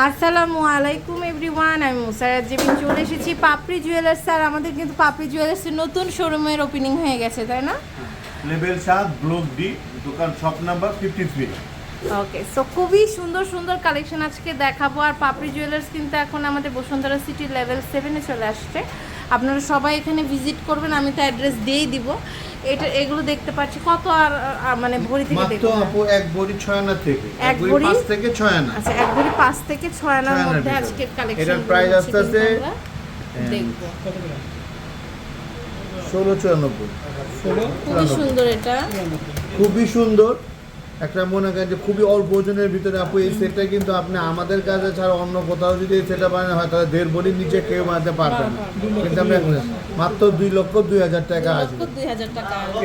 আসসালামু আলাইকুম এভরিওয়ান আমি মুসারাত জেবিন চলে এসেছি পাপড়ি জুয়েলার্স স্যার আমাদের কিন্তু পাপড়ি জুয়েলার্সের নতুন শোরুমের ওপেনিং হয়ে গেছে তাই না? লেভেল সাত ব্লক ডি দোকান shop number fifty three okay so খুবই সুন্দর সুন্দর কালেকশন আজকে দেখাবো। আর পাপড়ি জুয়েলার্স কিন্তু এখন আমাদের বসুন্ধরা সিটি লেভেল সেভেনে চলে আসছে। আপনারা সবাই এখানে ভিজিট করবেন আমি তো অ্যাড্রেস দিয়েই দিব। এটা এগুলো দেখতে পাচ্ছি। কত আর মানে ভরি থেকে মাত্র আপু এক ভরি ছয় আনা থেকে। এক ভরি? পাঁচ থেকে ছয় আনা আচ্ছা এক ভরি পাঁচ থেকে ছয় আনার মধ্যে। আজকের কালেকশন এটার price আস্তে আস্তে, দেখব। ষোলো চুরানব্বই। খুবই সুন্দর এটা। খুবই সুন্দর। একটা মনে করেন যে খুবই অল্প ওজনের ভিতরে আপু এই সেটটা কিন্তু আপনি আমাদের কাছে ছাড়া অন্য কোথাও যদি এই সেটটা বানানো হয় তাহলে দেড় বড়ির নিচে কেউ বানাতে পারবে না। কিন্তু আমরা মাত্র দুই লক্ষ দুই হাজার টাকা আসবে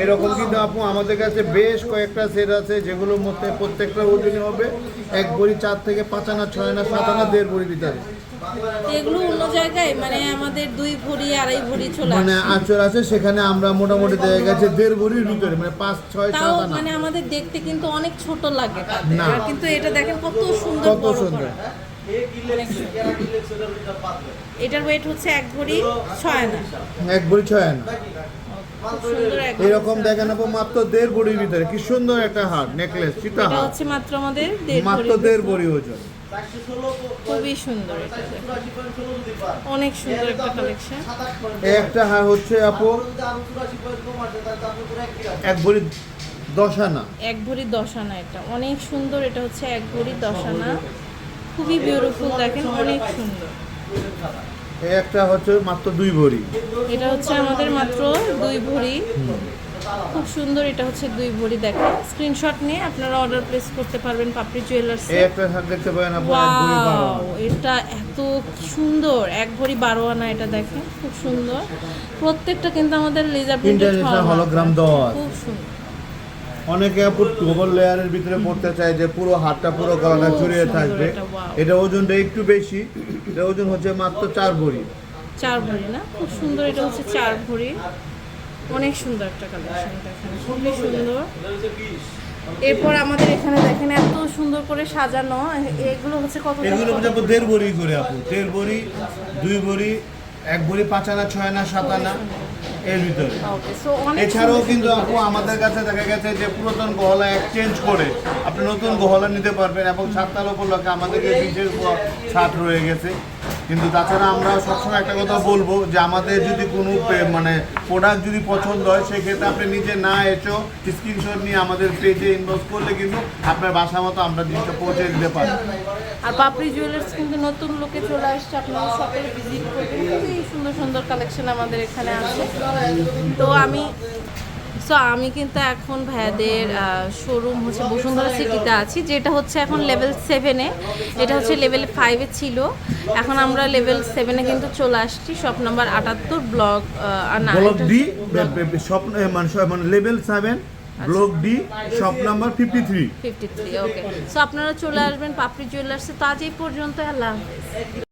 এরকম কিন্তু আপু আমাদের কাছে বেশ কয়েকটা সেট আছে যেগুলোর মধ্যে প্রত্যেকটা ওজনই হবে। এক বড়ি চার থেকে পাঁচ আনা ছয় আনা সাত আনা দেড় বড়ির ভিতরে। এগুলো অন্য জায়গায় মানে আমাদের দুই ভরি আড়াই ভরি চলে মানে আচর আছে সেখানে আমরা মোটামুটি দেখা গেছে দেড় বড়ির ভিতরে মানে পাঁচ ছয় তাও সাত আনা মানে আমাদের দেখতে কিন্তু অনেক ছোট লাগে না। আর কিন্তু এটা দেখেন কত সুন্দর কত বড় সুন্দর। করা। এটার ওয়েট হচ্ছে এক ভরি ছয় আনা এক বড়ি ছয় আনা এরকম দেখেন আপু মাত্র দেড় বড়ির ভিতরে। কি সুন্দর একটা হার নেকলেস সীতা এটা হচ্ছে মাত্র আমাদের মাত্র দেড় বড়ি ওজন। খুবই সুন্দর অনেক সুন্দর একটা কালেকশন একটা হার হচ্ছে আপু এক বড়ি দশ আনা। এক ভরি দশ আনা এটা। অনেক সুন্দর এটা হচ্ছে এক ভরি দশ আনা। খুবই বিউটিফুল দেখেন অনেক সুন্দর। এই একটা হচ্ছে মাত্র দুই ভরি। এটা হচ্ছে আমাদের মাত্র দুই ভরি। খুব সুন্দর এটা হচ্ছে দুই ভরি দেখেন। স্ক্রিনশট নিয়ে আপনারা অর্ডার প্লেস করতে পারবেন পাপড়ি জুয়েলার্স এই একটা দেখতে পারেন আপু এক ভরি বারো। ওয়াও আনা। এটা এত সুন্দর। এক ভরি বারো আনা এটা দেখেন খুব সুন্দর। প্রত্যেকটা কিন্তু আমাদের লেজার প্রিন্টেড হলোগ্রাম দেওয়া খুব সুন্দর। অনেকে আপু ডবল লেয়ারের ভিতরে পড়তে চায় যে পুরো হাতটা পুরো গলাটা জুড়িয়ে থাকবে। এটা, ওজনটা একটু বেশি এটা ওজন হচ্ছে মাত্র চার ভরি। চার ভরি না? খুব সুন্দর এটা হচ্ছে চার ভরি। অনেক সুন্দর একটা কালেকশন দেখেন খুবই সুন্দর। এরপর আমাদের এখানে দেখেন এত সুন্দর করে সাজানো। এগুলো হচ্ছে কত এগুলো আপু দেড় ভরি করে আপু। দেড় ভরি দুই ভরি এক ভরি পাঁচ আনা ছয় আনা সাত আনা। এর ভিতরে। এছাড়াও কিন্তু আপু আমাদের কাছে দেখা গেছে যে পুরাতন গহলা এক্সচেঞ্জ করে আপনি নতুন গহলা নিতে পারবেন এবং সাতটার উপলক্ষে আমাদের যে বিশেষ ছাট রয়ে গেছে কিন্তু তাছাড়া আমরা সবসময় একটা কথা বলব যে আমাদের যদি কোনো মানে প্রোডাক্ট যদি পছন্দ হয়, সেক্ষেত্রে আপনি নিজে না এসেও স্ক্রিনশট নিয়ে আমাদের পেজে ইনভেস্ট করলে কিন্তু আপনার বাসা মতো আমরা জিনিসটা পৌঁছে দিতে পারি। আর পাপড়ি জুয়েলার্স কিন্তু নতুন লোকে চলে আসছে, আপনারা সকলে ভিজিট করবেন। খুবই সুন্দর সুন্দর কালেকশন আমাদের এখানে আছে তো আমি সো আমি কিন্তু এখন ভাইয়াদের শোরুম হচ্ছে বসুন্ধরা সিটিতে আছি যেটা হচ্ছে এখন লেভেল সেভেনে এটা হচ্ছে লেভেল ফাইভে ছিল। এখন আমরা লেভেল সেভেনে কিন্তু চলে আসছি শপ নাম্বার আটাত্তর ব্লক না মানে মানে level seven block D shop number fifty three fifty three okay so আপনারা চলে আসবেন পাপড়ি জুয়েলার্সে তো আজ এই পর্যন্ত আল্লাহ হাফেজ।